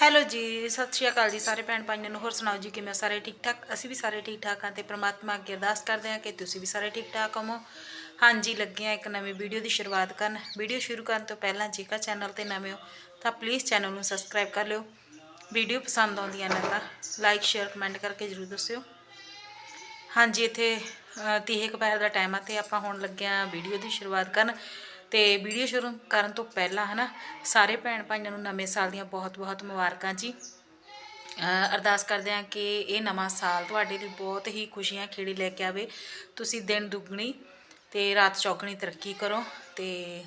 Hello ਜੀ, ਸਤਿ ਸ਼੍ਰੀ ਅਕਾਲ ਜੀ ਸਾਰੇ ਭੈਣ ਭਾਈਆਂ ਨੂੰ। ਹੋਰ ਸੁਣਾਓ ਜੀ, ਕਿਵੇਂ ਸਾਰੇ ਠੀਕ ਠਾਕ? ਅਸੀਂ ਵੀ ਸਾਰੇ ਠੀਕ ਠਾਕ ਹਾਂ ਤੇ ਪ੍ਰਮਾਤਮਾ ਅੱਗੇ ਅਰਦਾਸ ਕਰਦੇ ਹਾਂ ਕਿ ਤੁਸੀਂ ਵੀ ਸਾਰੇ ਠੀਕ ਠਾਕ ਹੋਵੋ। ਹਾਂਜੀ, ਲੱਗੇ ਹਾਂ ਇੱਕ ਨਵੀਂ ਵੀਡੀਓ ਦੀ ਸ਼ੁਰੂਆਤ ਕਰਨ। ਵੀਡੀਓ ਸ਼ੁਰੂ ਕਰਨ ਤੋਂ ਪਹਿਲਾਂ ਜੇਕਰ ਚੈਨਲ ਤੇ ਨਵੇਂ ਹੋ, ਤਾਂ ਪਲੀਜ਼ ਚੈਨਲ ਨੂੰ ਸਬਸਕ੍ਰਾਈਬ ਕਰ ਲਿਓ। ਵੀਡੀਓ ਪਸੰਦ ਆਉਂਦੀਆਂ ਨੇ ਤਾਂ ਲਾਈਕ, ਸ਼ੇਅਰ, ਕਮੈਂਟ ਕਰਕੇ ਜਰੂਰ ਦੱਸਿਓ। ਹਾਂਜੀ, ਇੱਥੇ ਤੀਹੇ ਤੀਹ ਦਾ ਟਾਈਮ ਆ ਤੇ ਆਪਾਂ ਹੁਣ ਲੱਗਿਆ ਵੀਡੀਓ ਦੀ ਸ਼ੁਰੂਆਤ ਕਰਨ। ਤੇ ਵੀਡੀਓ ਸ਼ੁਰੂ ਕਰਨ ਤੋਂ ਪਹਿਲਾਂ ਹਨਾ, ਸਾਰੇ ਭੈਣ ਭਾਈਆਂ ਨੂੰ ਨਵੇਂ ਸਾਲ ਦੀਆਂ ਬਹੁਤ-ਬਹੁਤ ਮੁਬਾਰਕਾਂ ਜੀ। ਅਰਦਾਸ ਕਰਦੇ ਹਾਂ ਕਿ ਇਹ ਨਵਾਂ ਸਾਲ ਤੁਹਾਡੇ ਲਈ ਬਹੁਤ ਹੀ ਖੁਸ਼ੀਆਂ ਖੇੜੀ ਲੈ ਕੇ ਆਵੇ। ਤੁਸੀਂ ਦਿਨ ਦੁੱਗਣੀ ਤੇ ਰਾਤ ਚੌਗਣੀ ਤਰੱਕੀ ਕਰੋ ਤੇ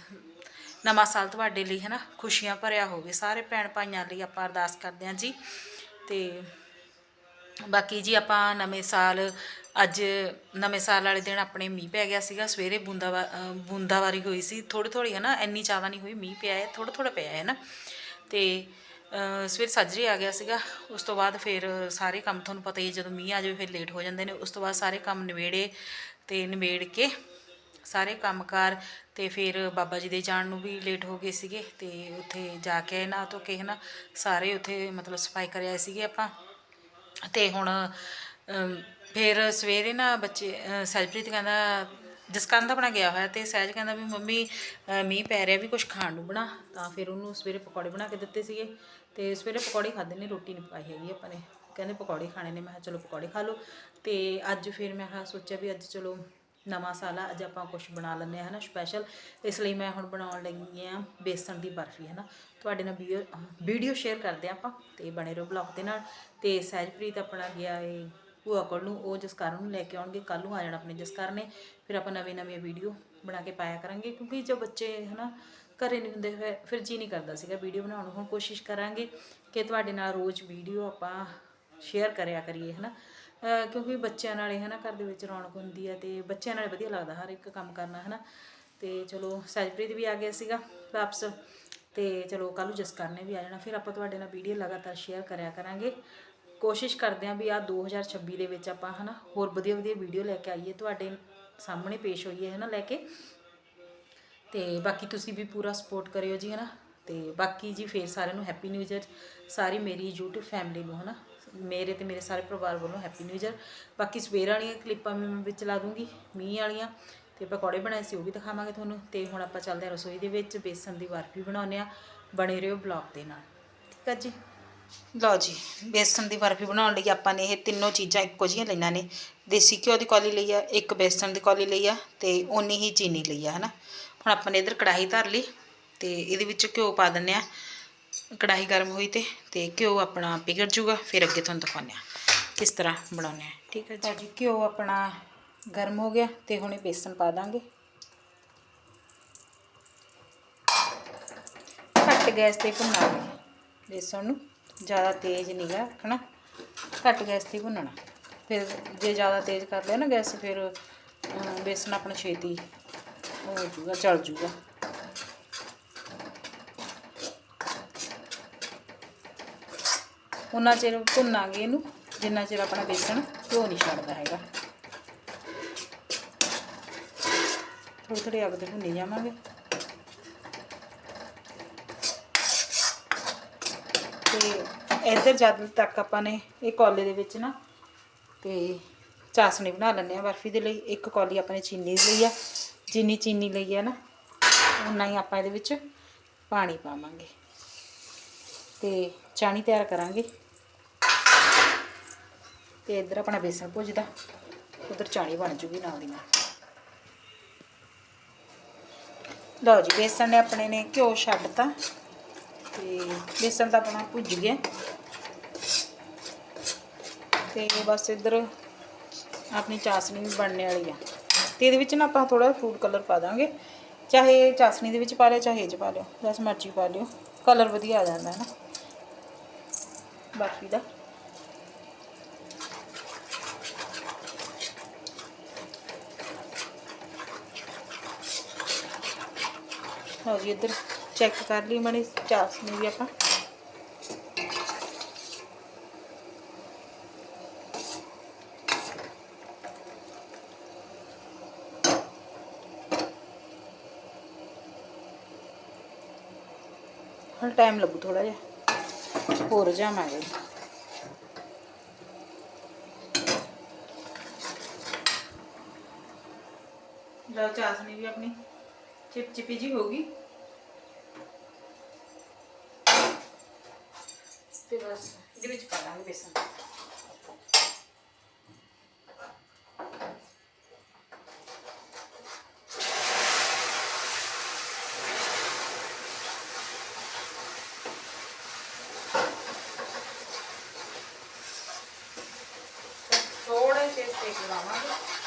ਨਵਾਂ ਸਾਲ ਤੁਹਾਡੇ ਲਈ ਹਨਾ, ਖੁਸ਼ੀਆਂ ਭਰਿਆ ਹੋਵੇ। ਸਾਰੇ ਭੈਣ ਭਾਈਆਂ ਲਈ ਆਪਾਂ ਅਰਦਾਸ ਕਰਦੇ ਹਾਂ ਜੀ ਤੇ ਬਾਕੀ ਜੀ ਆਪਾਂ ਨਵੇਂ ਸਾਲ, ਅੱਜ ਨਵੇਂ ਸਾਲ ਵਾਲੇ ਦਿਨ ਆਪਣੇ ਮੀਂਹ ਪੈ ਗਿਆ ਸੀਗਾ, ਸਵੇਰੇ ਬੂੰਦਾ ਬੂੰਦਾਵਾਰੀ ਹੋਈ ਸੀ ਥੋੜੀ ਥੋੜੀ ਹੈ ਨਾ ਇੰਨੀ ਜ਼ਿਆਦਾ ਨਹੀਂ ਹੋਈ, ਮੀਂਹ ਪਿਆ ਹੈ ਥੋੜਾ ਥੋੜਾ ਪਿਆ ਹੈ ਨਾ। ਤੇ ਸਵੇਰ ਸਾਜਰੇ ਆ ਗਿਆ ਸੀਗਾ, ਉਸ ਤੋਂ ਬਾਅਦ ਫਿਰ ਸਾਰੇ ਕੰਮ ਤੁਹਾਨੂੰ ਪਤਾ ਹੀ ਹੈ, ਜਦੋਂ ਮੀਂਹ ਆ ਜਾਵੇ ਫਿਰ ਲੇਟ ਹੋ ਜਾਂਦੇ ਨੇ, ਉਸ ਤੋਂ ਬਾਅਦ ਸਾਰੇ ਕੰਮ ਨਿਬੇੜੇ ਤੇ ਨਿਬੇੜ ਕੇ ਸਾਰੇ ਕੰਮਕਾਰ ਤੇ ਫਿਰ ਬਾਬਾ ਜੀ ਦੇ ਜਾਣ ਨੂੰ ਵੀ ਲੇਟ ਹੋ ਗਏ ਸੀਗੇ ਤੇ ਉੱਥੇ ਜਾ ਕੇ ਨਾ ਤੋਂ ਕੇ ਨਾ ਸਾਰੇ ਉੱਥੇ ਮਤਲਬ ਸਫ਼ਾਈ ਕਰ ਆਏ ਸੀਗੇ ਆਪਾਂ। ਅਤੇ ਹੁਣ ਫਿਰ ਸਵੇਰੇ ਨਾ ਬੱਚੇ ਸਹਿਜਪ੍ਰੀਤ ਕਹਿੰਦਾ, ਜਸਕਰਨ ਦਾ ਬਣਾ ਗਿਆ ਹੋਇਆ ਤੇ ਸਹਿਜ ਕਹਿੰਦਾ ਵੀ ਮੰਮੀ ਮੀਂਹ ਪੈ ਰਿਹਾ ਵੀ ਕੁਝ ਖਾਣ ਨੂੰ ਬਣਾ। ਤਾਂ ਫਿਰ ਉਹਨੂੰ ਸਵੇਰੇ ਪਕੌੜੇ ਬਣਾ ਕੇ ਦਿੱਤੇ ਸੀਗੇ। ਤੇ ਸਵੇਰੇ ਪਕੌੜੇ ਖਾਦੇ ਨੇ, ਰੋਟੀ ਨਹੀਂ ਪਾਈ ਹੈਗੀ ਆਪਾਂ ਨੇ। ਕਹਿੰਦੇ ਪਕੌੜੇ ਖਾਣੇ ਨੇ, ਮੈਂ ਕਿਹਾ ਚਲੋ ਪਕੌੜੇ ਖਾ ਲਓ। ਤੇ ਅੱਜ ਫਿਰ ਮੈਂ ਕਿਹਾ ਸੋਚਿਆ ਵੀ ਅੱਜ ਚਲੋ ਨਵਾਂ ਸਾਲ ਆ, ਅੱਜ ਆਪਾਂ ਕੁਝ ਬਣਾ ਲੈਂਦੇ ਆ ਹਨਾ ਸਪੈਸ਼ਲ ਇਸ ਲਈ ਮੈਂ ਹੁਣ ਬਣਾਉਣ ਲੱਗੀ ਆ ਬੇਸਣ ਦੀ ਬਰਫੀ, ਹਨਾ। ਤੁਹਾਡੇ ਨਾਲ ਵੀਡੀਓ ਵੀਡੀਓ ਸ਼ੇਅਰ ਕਰਦੇ ਆ ਆਪਾਂ, ਤੇ ਬਣੇ ਰਹੋ ਬਲੌਗ ਦੇ ਨਾਲ। ਤੇ ਸਹਿਜਪ੍ਰੀਤ ਆਪਣਾ ਗਿਆ ਏ ਭੂਆ ਕੋਲ ਨੂੰ, ਉਹ ਜਸਕਰਨ ਨੂੰ ਲੈ ਕੇ ਆਉਣਗੇ ਕੱਲ ਨੂੰ ਆ ਜਾਣਾ ਆਪਣੇ ਜਸਕਰ ਨੇ ਫਿਰ ਆਪਾਂ ਨਵੀਂ ਨਵੀਂ ਵੀਡੀਓ ਬਣਾ ਕੇ ਪਾਇਆ ਕਰਾਂਗੇ, ਕਿਉਂਕਿ ਜੋ ਬੱਚੇ, ਹਨਾ, ਘਰੇ ਨਹੀਂ ਹੁੰਦੇ, ਫਿਰ ਫਿਰ ਜੀ ਨਹੀਂ ਕਰਦਾ ਸੀਗਾ ਵੀਡੀਓ ਬਣਾਉਣ ਨੂੰ। ਹੁਣ ਕੋਸ਼ਿਸ਼ ਕਰਾਂਗੇ ਕਿ ਤੁਹਾਡੇ ਨਾਲ ਰੋਜ਼ ਵੀਡੀਓ ਆਪਾਂ ਸ਼ੇਅਰ ਕਰਿਆ ਕਰੀਏ, ਹਨਾ। ਅਹ ਕਿਉਂਕਿ ਬੱਚਿਆਂ ਨਾਲ ਹੈ ਨਾ ਘਰ ਦੇ ਵਿੱਚ ਰੌਣਕ ਹੁੰਦੀ ਆ ਤੇ ਬੱਚਿਆਂ ਨਾਲ ਵਧੀਆ ਲੱਗਦਾ ਹਰ ਇੱਕ ਕੰਮ ਕਰਨਾ ਹੈ ਨਾ ਤੇ ਚਲੋ ਸਹਿਜਪ੍ਰੀਤ ਵੀ ਆ ਗਿਆ ਸੀਗਾ ਵਾਪਸ ਤੇ ਚਲੋ ਕੱਲ੍ਹ ਨੂੰ ਜਸਕਰ ਨੇ ਵੀ ਆ ਜਾਣਾ। ਫਿਰ ਆਪਾਂ ਤੁਹਾਡੇ ਨਾਲ ਵੀਡੀਓ ਲਗਾਤਾਰ ਸ਼ੇਅਰ ਕਰਿਆ ਕਰਾਂਗੇ। ਕੋਸ਼ਿਸ਼ ਕਰਦੇ ਆਂ ਵੀ ਆ 2026 ਦੇ ਵਿੱਚ ਆਪਾਂ ਹਨਾ ਹੋਰ ਵਧੀਆ ਵਧੀਆ ਵੀਡੀਓ ਲੈ ਕੇ ਆਈਏ। ਤੁਹਾਡੇ ਸਾਹਮਣੇ ਪੇਸ਼ ਹੋਈਏ ਹਨਾ ਲੈ ਕੇ। ਤੇ ਬਾਕੀ ਤੁਸੀਂ ਵੀ ਪੂਰਾ ਸਪੋਰਟ ਕਰਿਓ ਜੀ ਹਨਾ। ਤੇ ਬਾਕੀ ਜੀ ਫੇਰ ਸਾਰਿਆਂ ਨੂੰ ਹੈਪੀ ਨਿਊ ਇਅਰ ਸਾਰੀ ਮੇਰੀ YouTube ਫੈਮਿਲੀ ਨੂੰ ਹਨਾ। ਮੇਰੇ ਤੇ ਮੇਰੇ ਸਾਰੇ ਪਰਿਵਾਰ ਵੱਲੋਂ ਹੈਪੀ ਨਿਊ ਇਅਰ ਬਾਕੀ ਸਵੇਰ ਵਾਲੀਆਂ ਕਲਿੱਪਾਂ ਵੀ ਮੈਂ ਵਿੱਚ ਲਾ ਦੂੰਗੀ, ਮੀਂਹ ਵਾਲੀਆਂ, ਤੇ ਪਕੌੜੇ ਬਣਾਏ ਸੀ, ਉਹ ਵੀ ਦਿਖਾਵਾਂਗੇ ਤੁਹਾਨੂੰ। ਤੇ ਹੁਣ ਆਪਾਂ ਚੱਲਦੇ ਹਾਂ ਰਸੋਈ ਦੇ ਵਿੱਚ ਬੇਸਣ ਦੀ ਬਰਫੀ ਬਣਾਉਂਦੇ ਆ ਬਣੇ ਰਹੋ ਬਲੌਗ ਦੇ ਨਾਲ। ਠੀਕ ਆ ਜੀ? ਲਓ ਜੀ ਬੇਸਣ ਦੀ ਬਰਫੀ ਬਣਾਉਣ ਲਈ ਆਪਾਂ ਨੇ ਇਹ ਤਿੰਨੋਂ ਚੀਜ਼ਾਂ ਇੱਕੋ ਜਿਹੀਆਂ ਲਈਆਂ ਨੇ। ਦੇਸੀ ਘਿਓ ਦੀ ਕੌਲੀ ਲਈ ਆ, ਇੱਕ ਬੇਸਣ ਦੀ ਕੌਲੀ ਲਈ ਆ, ਤੇ ਓਨੀ ਹੀ ਚੀਨੀ ਲਈ ਆ, ਹਨਾ? ਹੁਣ ਆਪਾਂ ਨੇ ਇਧਰ ਕੜਾਹੀ ਧਰ ਲਈ, ਤੇ ਇਹਦੇ ਵਿੱਚ ਘਿਓ ਪਾ ਦਿੰਨੇ ਆ ਕੜਾਹੀ ਗਰਮ ਹੋਈ ਤੇ ਤੇ ਘਿਓ ਆਪਣਾ ਪਿਘਲ ਜੂਗਾ ਫਿਰ ਅੱਗੇ ਤੁਹਾਨੂੰ ਦਿਖਾਉਂਦੇ ਆ ਕਿਸ ਤਰ੍ਹਾਂ ਬਣਾਉਂਦੇ ਆ ਠੀਕ ਹੈ ਜੀ। ਜੀ ਘਿਓ ਆਪਣਾ ਗਰਮ ਹੋ ਗਿਆ ਤੇ ਹੁਣ ਇਹ ਬੇਸਨ ਪਾ ਦਾਂਗੇ। ਘੱਟ ਗੈਸ ਤੇ ਭੁੰਨਾਂਗੇ ਬੇਸਣ ਨੂੰ, ਜ਼ਿਆਦਾ ਤੇਜ਼ ਨਹੀਂ ਗਾ ਰੱਖਣਾ, ਘੱਟ ਗੈਸ ਤੇ ਭੁੰਨਣਾ। ਫਿਰ ਜੇ ਜ਼ਿਆਦਾ ਤੇਜ਼ ਕਰ ਲਿਆ ਨਾ ਗੈਸ, ਫਿਰ ਬੇਸਨ ਆਪਣਾ ਛੇਤੀ ਹੋ ਜੂਗਾ ਚਲ ਜੂਗਾ ਉਨਾ ਚਿਰ ਭੁੰਨਾਂਗੇ ਇਹਨੂੰ, ਜਿੰਨਾ ਚਿਰ ਆਪਣਾ ਬੇਸਣ ਘਿਓ ਨਹੀਂ ਛੱਡਦਾ ਹੈਗਾ। ਥੋੜੀ ਥੋੜੀ ਅੱਗ ਤੇ ਭੁੰਨੀ ਜਾਵਾਂਗੇ। ਤੇ ਇੱਧਰ ਜਦ ਤੱਕ ਆਪਾਂ ਨੇ ਇਹ ਕੌਲੇ ਦੇ ਵਿੱਚ ਨਾ, ਤੇ ਚਾਸਣੀ ਬਣਾ ਲੈਂਦੇ ਆ ਬਰਫੀ ਦੇ ਲਈ। ਇੱਕ ਕੌਲੀ ਆਪਾਂ ਨੇ ਚੀਨੀ ਦੀ ਲਈ ਆ। ਜਿੰਨੀ ਚੀਨੀ ਲਈ ਆ ਨਾ ਉਨਾ ਹੀ ਆਪਾਂ ਇਹਦੇ ਵਿੱਚ ਪਾਣੀ ਪਾਵਾਂਗੇ। ਤੇ ਚਾਣੀ ਤਿਆਰ ਕਰਾਂਗੇ। ਤੇ ਇੱਧਰ ਆਪਣਾ ਬੇਸਣ ਭੁੱਜਦਾ, ਉਧਰ ਚਾਣੀ ਬਣ ਜੂਗੀ ਨਾਲ ਦੀ ਨਾਲ। ਲਓ ਜੀ, ਬੇਸਣ ਨੇ ਆਪਣੇ ਨੇ ਘਿਓ ਛੱਡਤਾ ਤੇ ਬੇਸਣ ਤਾਂ ਆਪਣਾ ਭੁੱਜ ਗਿਆ। ਤੇ ਬਸ ਇੱਧਰ ਆਪਣੀ ਚਾਸਣੀ ਵੀ ਬਣਨੇ ਵਾਲੀ ਆ। ਤੇ ਇਹਦੇ ਵਿੱਚ ਨਾ ਆਪਾਂ ਥੋੜਾ ਫੂਡ ਕਲਰ ਪਾ ਦਾਂਗੇ। ਚਾਹੇ ਚਾਸਣੀ ਦੇ ਵਿੱਚ ਪਾ ਲਿਓ, ਚਾਹੇ ਇਹ 'ਚ ਪਾ ਲਿਓ, ਜਿਸ ਮਰਜ਼ੀ ਪਾ ਲਿਓ। ਕਲਰ ਵਧੀਆ ਆ ਜਾਂਦਾ ਹੈ ਨਾ। ਬਾਕੀ ਦਾ। ਲਓ ਜੀ, ਇੱਧਰ ਚੈੱਕ ਕਰ ਲਈ ਮਣੀ ਚਾਸਣੀ ਵੀ ਆਪਾਂ। ਹੁਣ ਟਾਈਮ ਲੱਗੂ ਥੋੜਾ ਜਿਹਾ। ਹੋਰ ਜਾਵਾਂਗੇ ਲਓ ਚਾਸਨੀ ਵੀ ਆਪਣੀ ਚਿਪਚਿਪੀ ਜੀ ਹੋ ਗਈ ਤੇ ਬਸ ਇਹਦੇ ਵਿੱਚ ਪਾ ਦਾਂਗੇ ਬੇਸਨ ਥੋੜੇ ਜਿਹੇ ਸੇਕ ਲਾਵਾਂਗੇ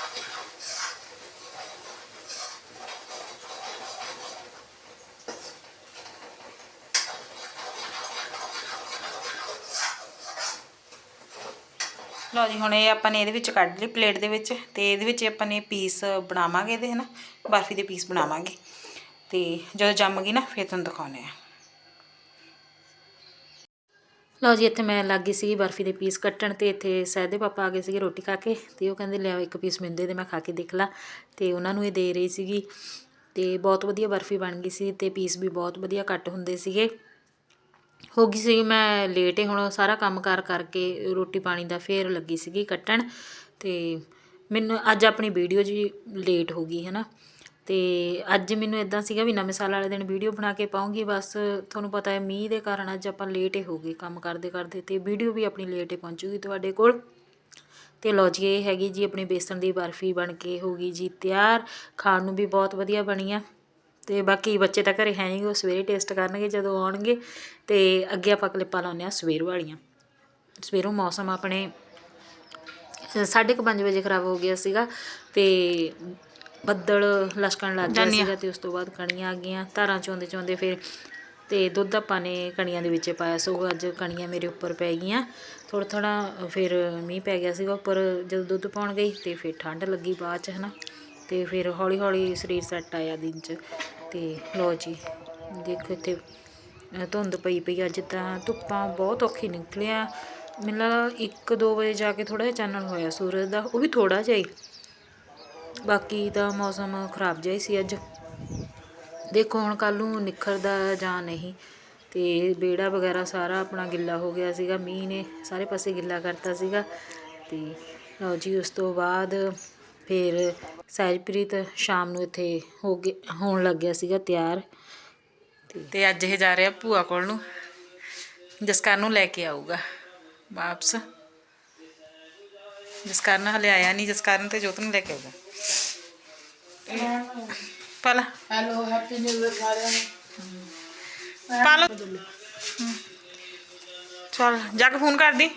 ਲਓ ਜੀ, ਹੁਣ ਇਹ ਆਪਾਂ ਨੇ ਇਹਦੇ ਵਿੱਚ ਕੱਢ ਲਈ ਪਲੇਟ ਦੇ ਵਿੱਚ ਤੇ ਇਹਦੇ ਵਿੱਚ ਆਪਾਂ ਨੇ ਪੀਸ ਬਣਾਵਾਂਗੇ ਇਹਦੇ, ਹਨਾ? ਬਰਫੀ ਦੇ ਪੀਸ ਬਣਾਵਾਂਗੇ। ਤੇ ਜਦੋਂ ਜੰਮ ਗਈ ਨਾ, ਫਿਰ ਤੁਹਾਨੂੰ ਦਿਖਾਉਂਦੇ ਆ ਲਓ ਜੀ, ਇੱਥੇ ਮੈਂ ਲੱਗ ਗਈ ਸੀ ਬਰਫੀ ਦੇ ਪੀਸ ਕੱਟਣ ਤੇ ਇੱਥੇ ਸਹਿਦੇ ਪਾਪਾ ਆ ਗਏ ਸੀਗੇ ਰੋਟੀ ਖਾ ਕੇ ਤੇ ਉਹ ਕਹਿੰਦੇ, ਲਿਆਓ ਇੱਕ ਪੀਸ ਮਿੰਦੇ ਦੇ, ਮੈਂ ਖਾ ਕੇ ਦੇਖ ਲਾ। ਤੇ ਉਹਨਾਂ ਨੂੰ ਇਹ ਦੇ ਰਹੀ ਸੀਗੀ ਤੇ ਬਹੁਤ ਵਧੀਆ ਬਰਫੀ ਬਣ ਗਈ ਸੀ ਤੇ ਪੀਸ ਵੀ ਬਹੁਤ ਵਧੀਆ ਕੱਟ ਹੁੰਦੇ ਸੀਗੇ। ਹੋ ਗਈ ਸੀ, ਮੈਂ ਲੇਟ ਹੀ ਹੁਣ ਸਾਰਾ ਕੰਮ ਕਾਰ ਕਰਕੇ ਰੋਟੀ ਪਾਣੀ ਦਾ ਫੇਰ ਲੱਗੀ ਸੀਗੀ ਕੱਟਣ ਤੇ ਮੈਨੂੰ ਅੱਜ ਆਪਣੀ ਵੀਡੀਓ ਜੀ ਲੇਟ ਹੋ ਗਈ ਹੈ ਨਾ ਤੇ ਅੱਜ ਮੈਨੂੰ ਇਦਾਂ ਸੀਗਾ ਵੀ ਨਵੇਂ ਸਾਲ ਵਾਲੇ ਦਿਨ ਵੀਡੀਓ ਬਣਾ ਕੇ ਪਾਉਂਗੀ, ਬਸ ਤੁਹਾਨੂੰ ਪਤਾ ਹੈ ਮੀਂਹ ਦੇ ਕਾਰਨ ਅੱਜ ਆਪਾਂ ਲੇਟ ਹੀ ਹੋ ਗਏ ਕੰਮ ਕਰਦੇ ਕਰਦੇ ਤੇ ਵੀਡੀਓ ਵੀ ਆਪਣੀ ਲੇਟ ਹੀ ਪਹੁੰਚੂਗੀ ਤੁਹਾਡੇ ਕੋਲ। ਤੇ ਲਓ ਜੀ, ਇਹ ਹੈਗੀ ਜੀ ਆਪਣੀ ਬੇਸਣ ਦੀ ਬਰਫੀ ਬਣ ਕੇ ਹੋ ਗਈ ਜੀ ਤਿਆਰ, ਖਾਣ ਨੂੰ ਵੀ ਬਹੁਤ ਵਧੀਆ ਬਣੀ ਆ। ਤੇ ਬਾਕੀ ਬੱਚੇ ਤਾਂ ਘਰੇ ਹੈ ਨਹੀਂ ਉਹ ਸਵੇਰੇ ਟੇਸਟ ਕਰਨਗੇ ਜਦੋਂ ਆਉਣਗੇ ਤੇ ਅੱਗੇ ਆਪਾਂ ਕਲਿੱਪਾਂ ਲਾਉਂਦੇ ਆ ਸਵੇਰ ਵਾਲੀਆਂ। ਸਵੇਰੋਂ ਮੌਸਮ ਆਪਣੇ ਸਾਢੇ ਕੁ ਪੰਜ ਵਜੇ ਖਰਾਬ ਹੋ ਗਿਆ ਸੀਗਾ ਤੇ ਬੱਦਲ ਲਸ਼ਕਣ ਲੱਗ ਗਿਆ ਸੀਗਾ ਤੇ ਉਸ ਤੋਂ ਬਾਅਦ ਕਣੀਆਂ ਆ ਗਈਆਂ ਧਾਰਾਂ ਚੋਂਦੇ ਚੋਂਦੇ ਫਿਰ ਤੇ ਦੁੱਧ ਆਪਾਂ ਨੇ ਕਣੀਆਂ ਦੇ ਵਿੱਚ ਪਾਇਆ ਸੋ ਅੱਜ ਕਣੀਆਂ ਮੇਰੇ ਉੱਪਰ ਪੈ ਗਈਆਂ। ਥੋੜਾ ਥੋੜਾ ਫਿਰ ਮੀਂਹ ਪੈ ਗਿਆ ਸੀਗਾ ਉੱਪਰ ਜਦੋਂ ਦੁੱਧ ਪਾਉਣ ਗਈ ਤੇ ਫਿਰ ਠੰਡ ਲੱਗੀ ਬਾਅਦ ਚ ਹਨਾ। ਤੇ ਫਿਰ ਹੌਲੀ ਹੌਲੀ ਸਰੀਰ ਸੈੱਟ ਆਇਆ ਦਿਨ ਚ। ਤੇ ਲੋ ਜੀ। ਦੇਖੋ ਇੱਥੇ ਧੁੰਦ ਪਈ ਪਈ ਅੱਜ ਤਾਂ ਧੁੱਪਾਂ ਬਹੁਤ ਔਖੀ ਨਿਕਲੀਆਂ। ਮੈਨੂੰ ਲੱਗਦਾ 1-2 ਵਜੇ ਜਾ ਕੇ ਥੋੜਾ ਜਿਹਾ ਚਾਨਣ ਹੋਇਆ, ਸੂਰਜ ਦਾ, ਉਹ ਵੀ ਥੋੜਾ ਜਿਹਾ ਹੀ। ਬਾਕੀ ਤਾਂ ਮੌਸਮ ਖਰਾਬ ਜਿਹਾ ਹੀ ਸੀ ਅੱਜ। ਦੇਖੋ ਹੁਣ ਕੱਲ ਨੂੰ ਨਿਖਰਦਾ ਜਾਂ ਨਹੀਂ, ਤੇ ਬੇੜਾ ਵਗੈਰਾ ਸਾਰਾ ਆਪਣਾ ਗਿੱਲਾ ਹੋ ਗਿਆ ਸੀਗਾ, ਮੀਂਹ ਨੇ ਸਾਰੇ ਪਾਸੇ ਗਿੱਲਾ ਕਰਤਾ ਸੀਗਾ। ਤੇ ਲਓ ਜੀ, ਉਸ ਤੋਂ ਬਾਅਦ ਫਿਰ ਸਹਿਜਪ੍ਰੀਤ ਸ਼ਾਮ ਨੂੰ ਇੱਥੇ ਹੋ ਗਏ ਹੋਣ ਲੱਗ ਗਿਆ ਸੀਗਾ ਤਿਆਰ। ਤੇ ਅੱਜ ਇਹ ਜਾ ਰਿਹਾ ਭੂਆ ਕੋਲ ਨੂੰ। ਜਸਕਰ ਨੂੰ ਲੈ ਕੇ ਆਊਗਾ ਵਾਪਸ। ਜਸਕਰ ਨਾਲ ਹਲੇ ਆਇਆ ਨਹੀਂ ਜਸਕਰ ਨੂੰ ਤੇ ਜੋਤ ਨੂੰ ਲੈ ਕੇ ਆਊਗਾ। ਪਾਲਾ। ਹੈਲੋ ਹੈਪੀ ਨਿਊ ਇਅਰ ਸਾਰਿਆਂ ਨੂੰ। ਪਾਲੋ। ਚਲ ਜਾ ਕੇ ਫੋਨ ਕਰ ਦੀ